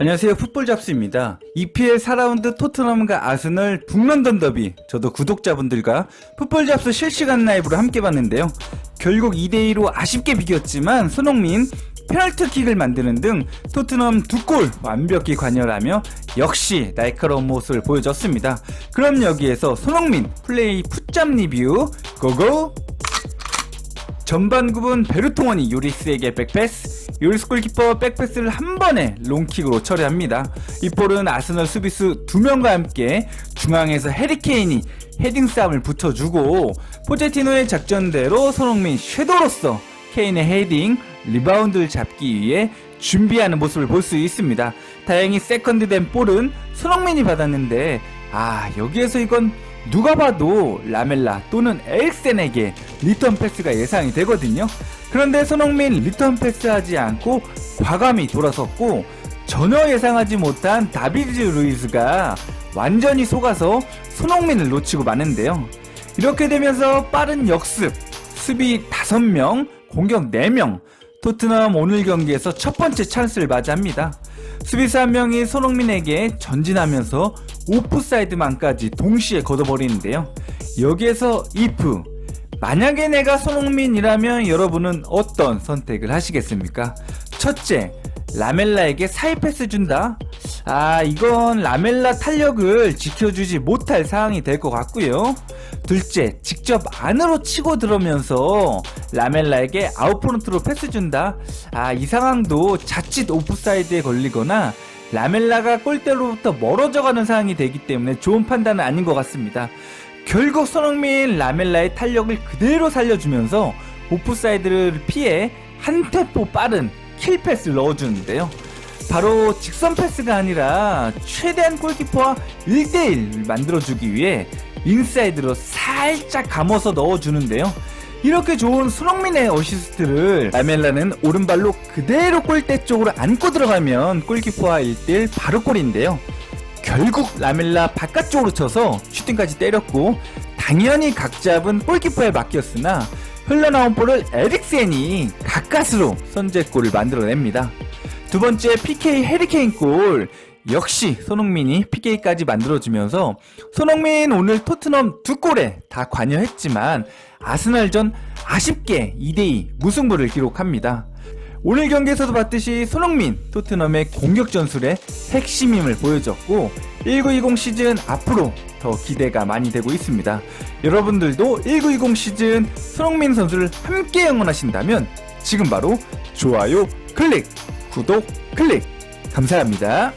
안녕하세요. 풋볼 잡스입니다. EPL 4라운드 토트넘과 아스널 북런던 더비. 저도 구독자분들과 풋볼 잡스 실시간 라이브로 함께 봤는데요. 결국 2대 2로 아쉽게 비겼지만 손흥민 페널티킥을 만드는 등 토트넘 두 골 완벽히 관여하며 역시 날카로운 모습을 보여줬습니다. 그럼 여기에서 손흥민 플레이 풋잡 리뷰 고고! 전반구분 베르통원이 요리스에게 백패스, 요리스 골키퍼 백패스를 한 번에 롱킥으로 처리합니다. 이 볼은 아스널 수비수 두 명과 함께 중앙에서 해리케인이 헤딩 싸움을 붙여주고 포제티노의 작전대로 손흥민 섀도로서 케인의 헤딩, 리바운드를 잡기 위해 준비하는 모습을 볼 수 있습니다. 다행히 세컨드 된 볼은 손흥민이 받았는데 아 여기에서 이건 누가 봐도 라멜라 또는 에릭센에게 리턴 패스가 예상이 되거든요. 그런데 손흥민 리턴 패스하지 않고 과감히 돌아섰고 전혀 예상하지 못한 다비드 루이스가 완전히 속아서 손흥민을 놓치고 마는데요. 이렇게 되면서 빠른 역습, 수비 5명, 공격 4명, 토트넘 오늘 경기에서 첫 번째 찬스를 맞이합니다. 수비수 한 명이 손흥민에게 전진하면서 오프사이드만까지 동시에 걷어버리는데요. 여기에서 if 만약에 내가 손흥민이라면 여러분은 어떤 선택을 하시겠습니까? 첫째, 라멜라에게 사이 패스 준다? 아, 이건 라멜라 탄력을 지켜주지 못할 상황이 될 것 같고요. 둘째, 직접 안으로 치고 들어오면서 라멜라에게 아웃프론트로 패스 준다? 아, 이 상황도 자칫 오프사이드에 걸리거나 라멜라가 골대로부터 멀어져 가는 상황이 되기 때문에 좋은 판단은 아닌 것 같습니다. 결국 손흥민 라멜라의 탄력을 그대로 살려주면서 오프사이드를 피해 한 템포 빠른 킬 패스를 넣어주는데요. 바로 직선 패스가 아니라 최대한 골키퍼와 1대1을 만들어주기 위해 인사이드로 살짝 감아서 넣어주는데요. 이렇게 좋은 손흥민의 어시스트를 라멜라는 오른발로 그대로 골대 쪽으로 안고 들어가면 골키퍼와 1대1 바로 골인데요. 결국 라멜라 바깥쪽으로 쳐서 슈팅까지 때렸고 당연히 각 잡은 골키퍼에 맡겼으나 흘러나온 볼을 에릭센이 가까스로 선제골을 만들어냅니다. 두 번째 PK 해리케인 골 역시 손흥민이 PK까지 만들어주면서 손흥민 오늘 토트넘 두 골에 다 관여했지만 아스날전 아쉽게 2대2 무승부를 기록합니다. 오늘 경기에서도 봤듯이 손흥민 토트넘의 공격 전술의 핵심임을 보여줬고 1920 시즌 앞으로 더 기대가 많이 되고 있습니다. 여러분들도 1920 시즌 손흥민 선수를 함께 응원하신다면 지금 바로 좋아요 클릭, 구독 클릭 감사합니다.